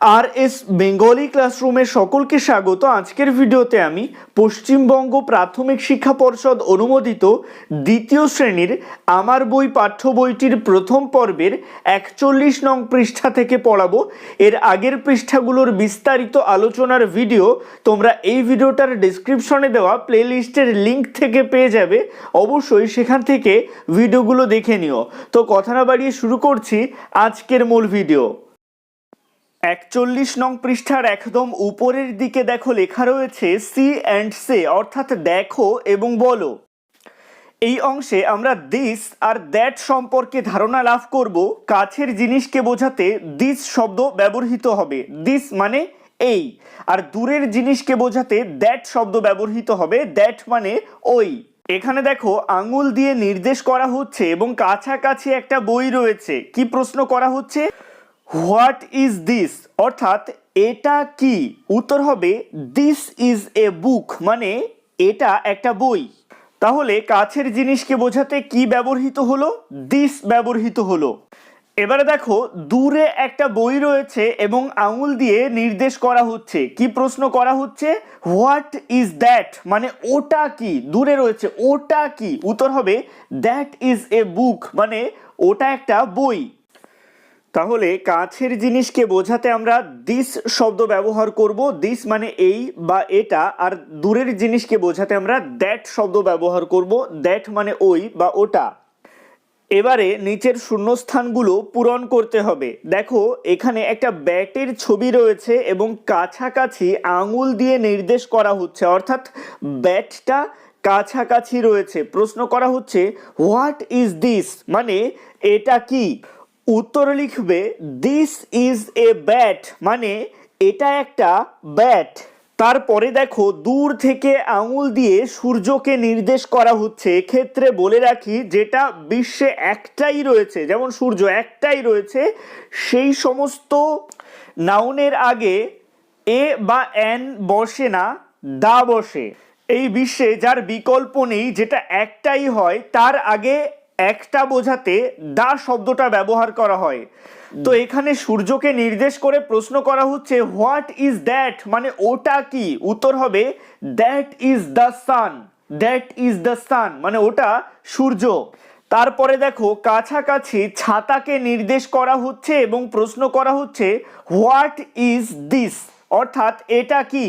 আর S Bengali ক্লাসরুমের সকলকে স্বাগত। আজকের ভিডিওতে আমি পশ্চিমবঙ্গ প্রাথমিক শিক্ষা পর্ষদ অনুমোদিত দ্বিতীয় শ্রেণির আমার বই পাঠ্য বইটির প্রথম পর্বের একচল্লিশ নং পৃষ্ঠা থেকে পড়াবো। এর আগের পৃষ্ঠাগুলোর বিস্তারিত আলোচনার ভিডিও তোমরা এই ভিডিওটার ডিসক্রিপশনে দেওয়া প্লেলিস্টের লিঙ্ক থেকে পেয়ে যাবে। অবশ্যই সেখান থেকে ভিডিওগুলো দেখে নিও। তো কথা না বাড়িয়ে শুরু করছি আজকের মূল ভিডিও। একচল্লিশ নং পৃষ্ঠার একদম উপরের দিকে দেখো লেখা রয়েছে সি অ্যান্ড সে, অর্থাৎ দেখো এবং বলো। এই অংশে আমরা দিস আর দ্যাট সম্পর্কে ধারণা লাভ করব। কাছের জিনিসকে বোঝাতে দিস শব্দ ব্যবহৃত হবে। দিস মানে এই। আর দূরের জিনিসকে বোঝাতে দ্যাট শব্দ ব্যবহৃত হবে। দ্যাট মানে ওই। এখানে দেখো, আঙুল দিয়ে নির্দেশ করা হচ্ছে এবং কাছাকাছি একটা বই রয়েছে। কি প্রশ্ন করা হচ্ছে? What is this? অর্থাৎ এটা কি? উত্তর হবে দিস ইজ এ বুক মানে এটা একটা বই। তাহলে কাছের জিনিসকে বোঝাতে কি ব্যবহৃত হলো? দিস ব্যবহৃত হলো। এবারে দেখো, দূরে একটা বই রয়েছে এবং আঙুল দিয়ে নির্দেশ করা হচ্ছে। কি প্রশ্ন করা হচ্ছে? হোয়াট ইজ দ্যাট মানে ওটা কি? দূরে রয়েছে, ওটা কি? উত্তর হবে দ্যাট ইজ এ বুক মানে ওটা একটা বই। তাহলে কাছের জিনিসকে বোঝাতে আমরা দিস শব্দ ব্যবহার করব। দিস মানে এই বা এটা, আর দূরের জিনিসকে বোঝাতে আমরা দ্যাট শব্দ ব্যবহার করব। দ্যাট মানে ওই বা ওটা। এবারে নিচের শূন্যস্থানগুলো পূরণ করতে হবে। দেখো, এখানে একটা ব্যাটের ছবি রয়েছে এবং কাছাকাছি আঙুল দিয়ে নির্দেশ করা হচ্ছে। অর্থাৎ ব্যাটটা কাছাকাছি রয়েছে। প্রশ্ন করা হচ্ছে হোয়াট ইজ দিস মানে এটা কি? উত্তর লিখবে দিস ইজ এ ব্যাট মানে এটা একটা ব্যাট তারপরে দেখো, দূর থেকে আঙুল দিয়ে সূর্যকে নির্দেশ করা হচ্ছে। এক্ষেত্রে বলে রাখি, যেটা বিশ্বে একটাই রয়েছে, যেমন সূর্য একটাই রয়েছে, সেই সমস্ত নাউনের আগে এ বা এন বসে না, দা বসে। এই বিশ্বে যার বিকল্প নেই, যেটা একটাই হয়, তার আগে একটা বোঝাতে দা শব্দটা ব্যবহার করা হয়। তো এখানে সূর্যকে নির্দেশ করে প্রশ্ন করা হচ্ছে হোয়াট ইজ দ্যাট মানে ওটা কি? উত্তর হবে that is the sun that is the sun মানে ওটা সূর্য। তারপরে দেখো কাছাকাছি ছাতাকে নির্দেশ করা হচ্ছে এবং প্রশ্ন করা হচ্ছে হোয়াট ইজ দিস অর্থাৎ এটা কি?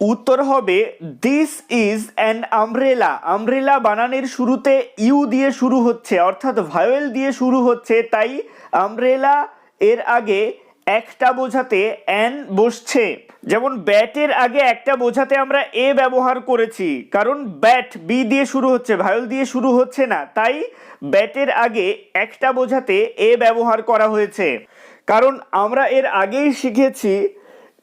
উত্তর হবে this is an umbrella umbrella বানানের শুরুতে ইউ দিয়ে শুরু হচ্ছে, অর্থাৎ ভায়োয়েল দিয়ে শুরু হচ্ছে, তাই আমব্রেলা এর আগে একটা বোঝাতে অ্যান বসছে। যেমন ব্যাটের আগে একটা বোঝাতে আমরা এ ব্যবহার করেছি, কারণ ব্যাট বি দিয়ে শুরু হচ্ছে ভায়োল দিয়ে শুরু হচ্ছে না, তাই ব্যাটের আগে একটা বোঝাতে এ ব্যবহার করা হয়েছে। কারণ আমরা এর আগেই শিখেছি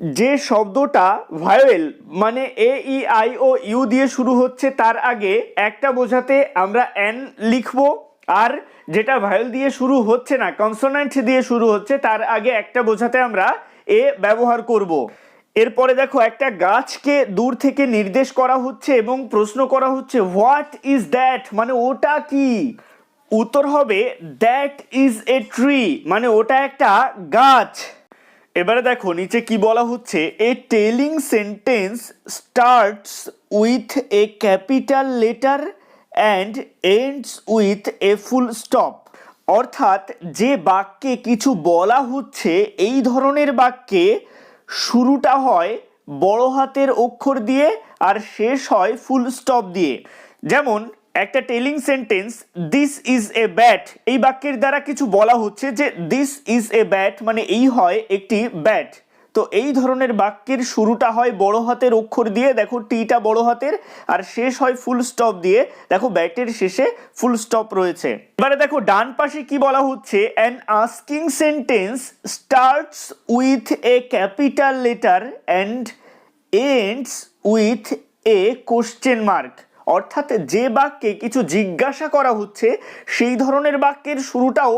যে শব্দটা ভায়োয়েল মানে এ ই আই ও ইউ দিয়ে শুরু হচ্ছে, তার আগে একটা বোঝাতে আমরা এন লিখব, আর যেটা ভায়োল দিয়ে শুরু হচ্ছে না কনসোনেন্ট দিয়ে শুরু হচ্ছে, তার আগে একটা বোঝাতে আমরা এ ব্যবহার করব। এরপরে দেখো, একটা গাছকে দূর থেকে নির্দেশ করা হচ্ছে এবং প্রশ্ন করা হচ্ছে হোয়াট ইজ দ্যাট মানে ওটা কি? উত্তর হবে দ্যাট ইজ এ ট্রি মানে ওটা একটা গাছ। এবারে দেখো, নিচে কি বলা হচ্ছে? A telling sentence starts with a capital letter and ends with a full stop অর্থাৎ যে বাক্যে কিছু বলা হচ্ছে, এই ধরনের বাক্যে শুরুটা হয় বড় হাতের অক্ষর দিয়ে আর শেষ হয় ফুল স্টপ দিয়ে। যেমন একটা telling sentence this is a bat এই বাক্যের দ্বারা কিছু বলা হচ্ছে যে দিস ইজ এ ব্যাট মানে এই হয় একটি ব্যাট তো এই ধরনের বাক্যের শুরুটা হয় বড় হাতের অক্ষর দিয়ে, দেখো টিটা বড় হাতের, আর শেষ হয় ফুল স্টপ দিয়ে, দেখো ব্যাটের শেষে ফুল স্টপ রয়েছে। এবারে দেখো ডান পাশে কি বলা হচ্ছে? An asking sentence starts with a capital letter and ends with a question mark অর্থাৎ যে বাক্যে কিছু জিজ্ঞাসা করা হচ্ছে, সেই ধরনের বাক্যের শুরুটাও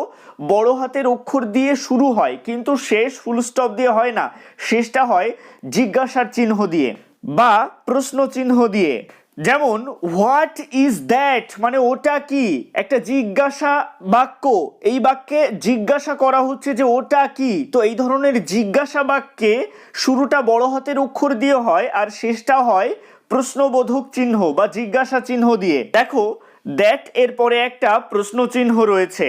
বড় হাতের অক্ষর দিয়ে শুরু হয়, কিন্তু শেষ ফুল স্টপ দিয়ে হয় না। শেষটা হয় জিজ্ঞাসার চিহ্ন দিয়ে বা প্রশ্ন চিহ্ন দিয়ে। যেমন হোয়াট ইজ দ্যাট মানে ওটা কি? একটা জিজ্ঞাসা বাক্য। এই বাক্যে জিজ্ঞাসা করা হচ্ছে যে ওটা কি? তো এই ধরনের জিজ্ঞাসা বাক্যে শুরুটা বড় হাতের অক্ষর দিয়ে হয় আর শেষটা হয় প্রশ্নবোধক চিহ্ন বা জিজ্ঞাসা চিহ্ন দিয়ে। দেখো দ্যাট এর পরে একটা প্রশ্ন চিহ্ন রয়েছে।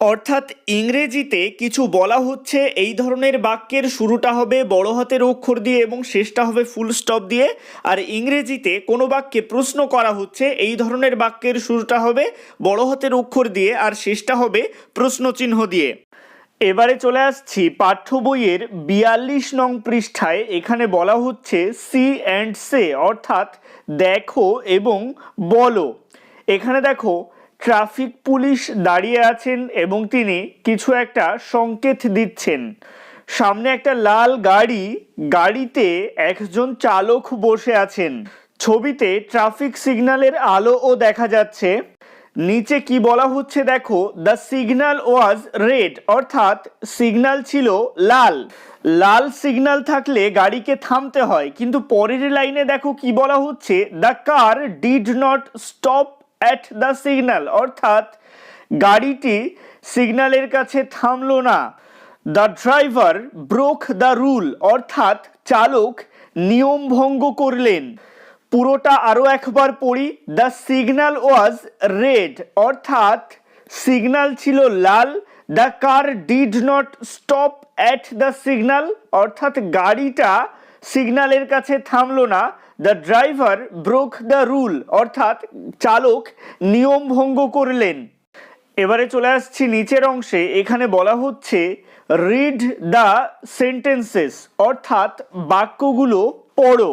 অর্থাৎ ইংরেজিতে কিছু বলা হচ্ছে, এই ধরনের বাক্যের শুরুটা হবে বড় হাতের অক্ষর দিয়ে এবং শেষটা হবে ফুল স্টপ দিয়ে। আর ইংরেজিতে কোনো বাক্যে প্রশ্ন করা হচ্ছে, এই ধরনের বাক্যের শুরুটা হবে বড় হাতের অক্ষর দিয়ে আর শেষটা হবে প্রশ্ন চিহ্ন দিয়ে। এবারে চলে আসছি পাঠ্য বইয়ের বিয়াল্লিশ নং পৃষ্ঠায়। এখানে বলা হচ্ছে সি অ্যান্ড সে, অর্থাৎ দেখো এবং বলো। এখানে দেখো, ট্রাফিক পুলিশ দাঁড়িয়ে আছেন এবং তিনি কিছু একটা সংকেত দিচ্ছেন। সামনে একটা লাল গাড়ি, গাড়িতে একজন চালক বসে আছেন। ছবিতে ট্রাফিক সিগন্যালের আলোও দেখা যাচ্ছে। নিচে কি বলা হচ্ছে দেখো? দ্য সিগন্যাল ওয়াজ রেড অর্থাৎ সিগন্যাল ছিল লাল। লাল সিগন্যাল থাকলে গাড়িকে থামতে হয়, কিন্তু পরের লাইনে দেখো কি বলা হচ্ছে? The car did not stop at the signal অর্থাৎ গাড়িটি সিগন্যালের কাছে থামলো না। The driver broke the rule অর্থাৎ চালক নিয়ম ভঙ্গ করলেন। পুরোটা আরও একবার পড়ি। দ্য সিগন্যাল ওয়াজ রেড অর্থাৎ সিগন্যাল ছিল লাল। The car did not stop at the signal অর্থাৎ গাড়িটা সিগন্যালের কাছে থামলো না। The driver broke the rule অর্থাৎ চালক নিয়ম ভঙ্গ করলেন। এবারে চলে আসছি নিচের অংশে। এখানে বলা হচ্ছে রিড দ্য সেন্টেন্সেস অর্থাৎ বাক্যগুলো পড়ো।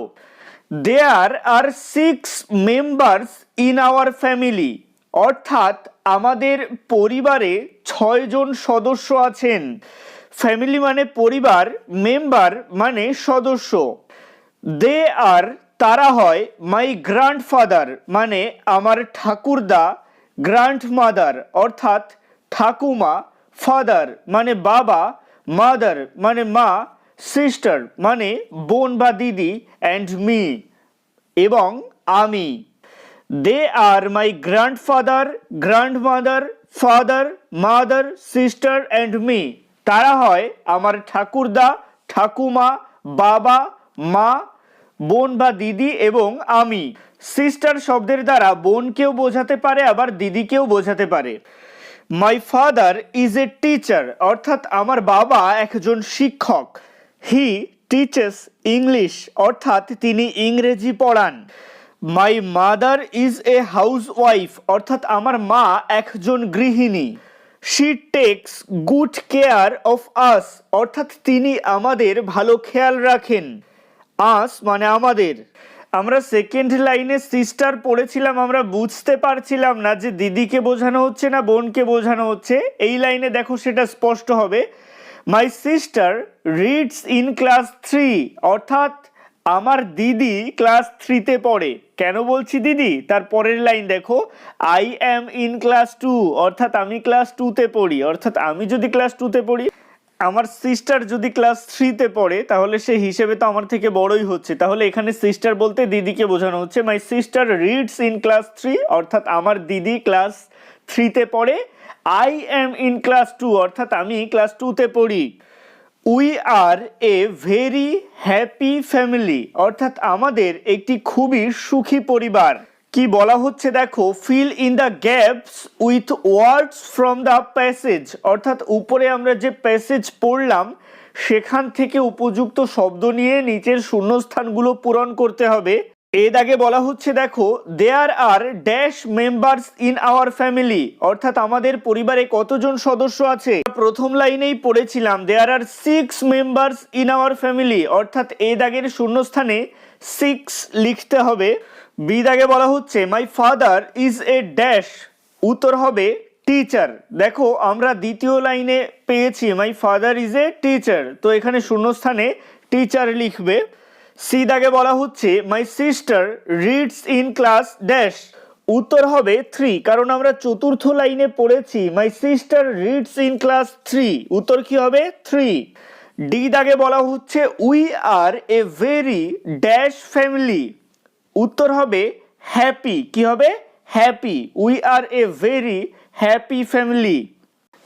There are six members in our family অর্থাৎ আমাদের পরিবারে ছয়জন সদস্য আছেন। ফ্যামিলি মানে পরিবার মেম্বার মানে সদস্য। দে আর তারা হয় মাই গ্র্যান্ডফাদার মানে আমার ঠাকুরদা গ্র্যান্ডমাদার অর্থাৎ ঠাকুমা ফাদার মানে বাবা মাদার মানে মা সিস্টার মানে বোন বা দিদি অ্যান্ড মি এবং আমি। They are my grandfather grandmother father mother sister and me তারা হয় আমার ঠাকুরদা, ঠাকুমা, বাবা, মা, বোন বা দিদি এবং আমি। সিস্টার শব্দের দ্বারা বোনকেও বোঝাতে পারে, আবার দিদিকেও বোঝাতে পারে। My father is a teacher অর্থাৎ আমার বাবা একজন শিক্ষক। হি টিচার্স ইংলিশ অর্থাৎ তিনি ইংরেজি পড়ান। My mother is a housewife অর্থাৎ আমার মা একজন গৃহিণী। She takes good care of us অর্থাৎ তিনি আমাদের ভালো খেয়াল রাখেন। আস মানে আমাদের। আমরা সেকেন্ড লাইনে সিস্টার পড়েছিলাম, আমরা বুঝতে পারছিলাম না যে দিদিকে বোঝানো হচ্ছে না বোনকে বোঝানো হচ্ছে। এই লাইনে দেখো সেটা স্পষ্ট হবে। My sister reads in class three অর্থাৎ আমার দিদি ক্লাস থ্রিতে পড়ে। কেন বলছি দিদি? তার পরের লাইন দেখো। I am in class two অর্থাৎ আমি ক্লাস টুতে পড়ি। অর্থাৎ আমি যদি ক্লাস টুতে পড়ি, আমার সিস্টার যদি ক্লাস থ্রিতে পড়ে, তাহলে সে হিসেবে তো আমার থেকে বড়ই হচ্ছে। তাহলে এখানে সিস্টার বলতে দিদিকে বোঝানো হচ্ছে। My sister reads in class three অর্থাৎ আমার দিদি ক্লাস থ্রিতে পড়ে। I am in class two অর্থাৎ আমি ক্লাস টুতে পড়ি। We are a very happy family অর্থাৎ আমাদের একটি খুবই সুখী পরিবার। কি বলা হচ্ছে দেখো fill in the gaps with words from the passage অর্থাৎ উপরে আমরা যে প্যাসেজ পড়লাম, সেখান থেকে উপযুক্ত শব্দ নিয়ে নিচের শূন্যস্থানগুলো পূরণ করতে হবে। এ দাগে বলা হচ্ছে, দেখো there are dash members in our family অর্থাৎ আমাদের পরিবারে কতজন সদস্য আছে? প্রথম লাইনেই পড়েছিলাম there are six members in our family অর্থাৎ এ দাগের শূন্যস্থানে সিক্স লিখতে হবে। বি দাগে বলা হচ্ছে my father is a dash উত্তর হবে টিচার দেখো, আমরা দ্বিতীয় লাইনে পেয়েছি my father is a teacher তো এখানে শূন্যস্থানে টিচার লিখবে। সি দাগে বলা হচ্ছে my sister reads in class dash উত্তর হবে থ্রি কারণ আমরা চতুর্থ লাইনে পড়েছি my sister reads in class three উত্তর কি হবে? থ্রি ডি দাগে বলা হচ্ছে we are a very dash family উত্তর হবে হ্যাপি কি হবে? Happy we are a very happy family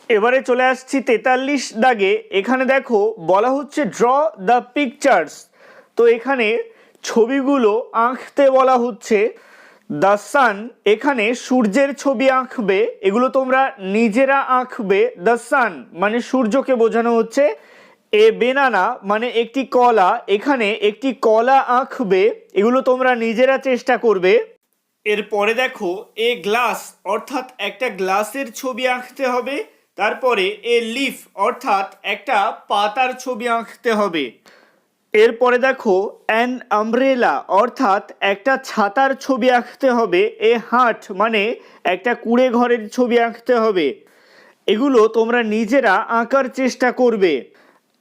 এবারে চলে আসছি তেতাল্লিশ দাগে, এখানে দেখো, বলা হচ্ছে ড্র দ্য পিকচার্স তো এখানে ছবিগুলো আঁকতে বলা হচ্ছে, দ্য সান এখানে সূর্যের ছবি আঁকবে, এগুলো তোমরা নিজেরা আঁকবে, দ্য সান মানে সূর্যকে বোঝানো হচ্ছে, এ বেনানা মানে একটি কলা, এখানে একটি কলা আঁকবে, এগুলো তোমরা নিজেরা চেষ্টা করবে। এরপরে দেখো, এ গ্লাস অর্থাৎ একটা গ্লাসের ছবি আঁকতে হবে, তারপরে এ লিফ অর্থাৎ একটা পাতার ছবি আঁকতে হবে। এরপরে দেখো অ্যান আমব্রেলা অর্থাৎ একটা ছাতার ছবি আঁকতে হবে এ হাট মানে একটা কুড়ে ঘরের ছবি আঁকতে হবে। এগুলো তোমরা নিজেরা আঁকার চেষ্টা করবে।